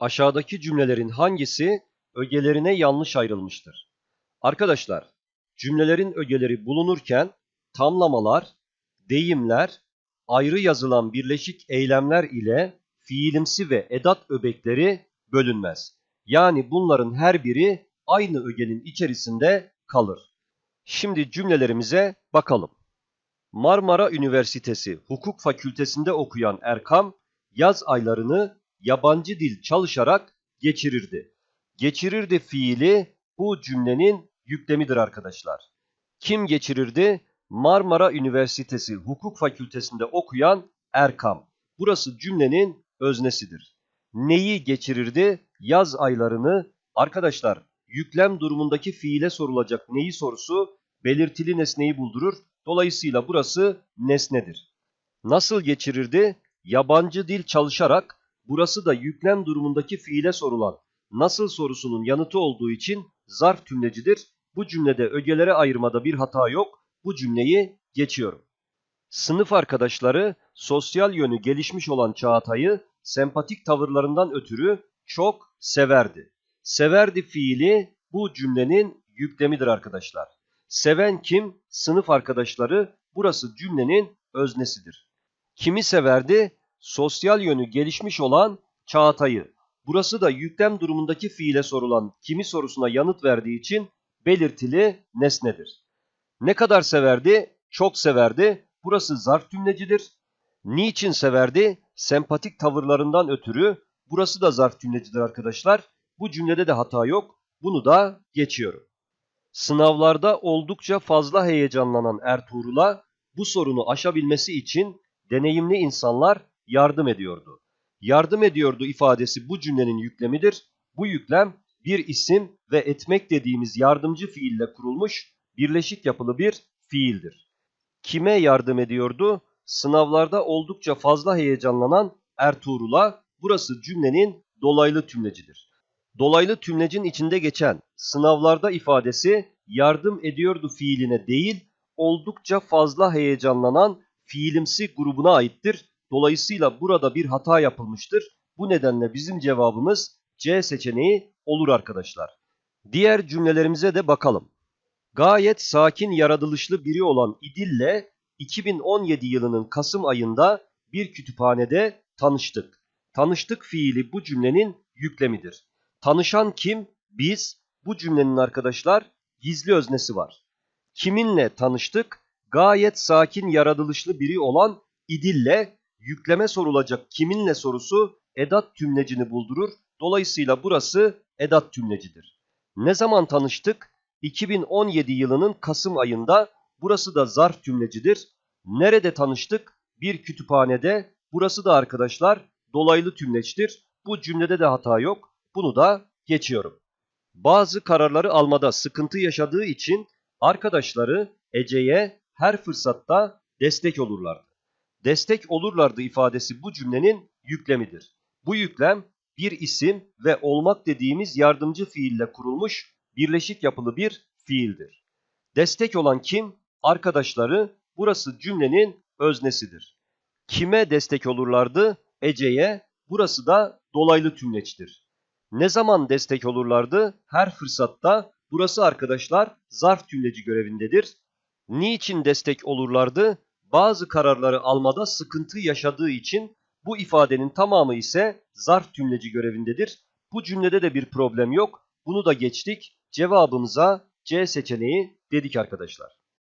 Aşağıdaki cümlelerin hangisi ögelerine yanlış ayrılmıştır? Arkadaşlar, cümlelerin ögeleri bulunurken tamlamalar, deyimler, ayrı yazılan birleşik eylemler ile fiilimsi ve edat öbekleri bölünmez. Yani bunların her biri aynı ögenin içerisinde kalır. Şimdi cümlelerimize bakalım. Marmara Üniversitesi Hukuk Fakültesinde okuyan Erkam, yaz aylarını yabancı dil çalışarak geçirirdi. Geçirirdi fiili bu cümlenin yüklemidir arkadaşlar. Kim geçirirdi? Marmara Üniversitesi Hukuk Fakültesinde okuyan Erkam. Burası cümlenin öznesidir. Neyi geçirirdi? Yaz aylarını. Arkadaşlar yüklem durumundaki fiile sorulacak neyi sorusu belirtili nesneyi buldurur. Dolayısıyla burası nesnedir. Nasıl geçirirdi? Yabancı dil çalışarak burası da yüklem durumundaki fiile sorulan nasıl sorusunun yanıtı olduğu için zarf tümlecidir. Bu cümlede ögelere ayırmada bir hata yok. Bu cümleyi geçiyorum. Sınıf arkadaşları sosyal yönü gelişmiş olan Çağatay'ı sempatik tavırlarından ötürü çok severdi. Severdi fiili bu cümlenin yüklemidir arkadaşlar. Seven kim? Sınıf arkadaşları. Burası cümlenin öznesidir. Kimi severdi? Sosyal yönü gelişmiş olan Çağatay'ı. Burası da yüklem durumundaki fiile sorulan kimi sorusuna yanıt verdiği için belirtili nesnedir. Ne kadar severdi? Çok severdi. Burası zarf cümlecidir. Niçin severdi? Sempatik tavırlarından ötürü. Burası da zarf cümlecidir arkadaşlar. Bu cümlede de hata yok. Bunu da geçiyorum. Sınavlarda oldukça fazla heyecanlanan Ertuğrul'a bu sorunu aşabilmesi için deneyimli insanlar yardım ediyordu. Yardım ediyordu ifadesi bu cümlenin yüklemidir. Bu yüklem bir isim ve etmek dediğimiz yardımcı fiille kurulmuş birleşik yapılı bir fiildir. Kime yardım ediyordu? Sınavlarda oldukça fazla heyecanlanan Ertuğrul'a burası cümlenin dolaylı tümlecidir. Dolaylı tümlecin içinde geçen sınavlarda ifadesi yardım ediyordu fiiline değil, oldukça fazla heyecanlanan fiilimsi grubuna aittir. Dolayısıyla burada bir hata yapılmıştır. Bu nedenle bizim cevabımız C seçeneği olur arkadaşlar. Diğer cümlelerimize de bakalım. Gayet sakin yaratılışlı biri olan İdil'le 2017 yılının Kasım ayında bir kütüphanede tanıştık. Tanıştık fiili bu cümlenin yüklemidir. Tanışan kim? Biz. Bu cümlenin arkadaşlar gizli öznesi var. Kiminle tanıştık? Gayet sakin yaratılışlı biri olan İdil'le yükleme sorulacak kiminle sorusu edat tümlecini buldurur. Dolayısıyla burası edat tümlecidir. Ne zaman tanıştık? 2017 yılının Kasım ayında. Burası da zarf tümlecidir. Nerede tanıştık? Bir kütüphanede. Burası da arkadaşlar dolaylı tümleçtir. Bu cümlede de hata yok. Bunu da geçiyorum. Bazı kararları almada sıkıntı yaşadığı için arkadaşları Ece'ye her fırsatta destek olurlardı. Destek olurlardı ifadesi bu cümlenin yüklemidir. Bu yüklem bir isim ve olmak dediğimiz yardımcı fiille kurulmuş birleşik yapılı bir fiildir. Destek olan kim? Arkadaşları. Burası cümlenin öznesidir. Kime destek olurlardı? Ece'ye. Burası da dolaylı tümleçtir. Ne zaman destek olurlardı? Her fırsatta. Burası arkadaşlar zarf tümleci görevindedir. Niçin destek olurlardı? Bazı kararları almada sıkıntı yaşadığı için bu ifadenin tamamı ise zarf tümleci görevindedir. Bu cümlede de bir problem yok. Bunu da geçtik. Cevabımıza C seçeneği dedik arkadaşlar.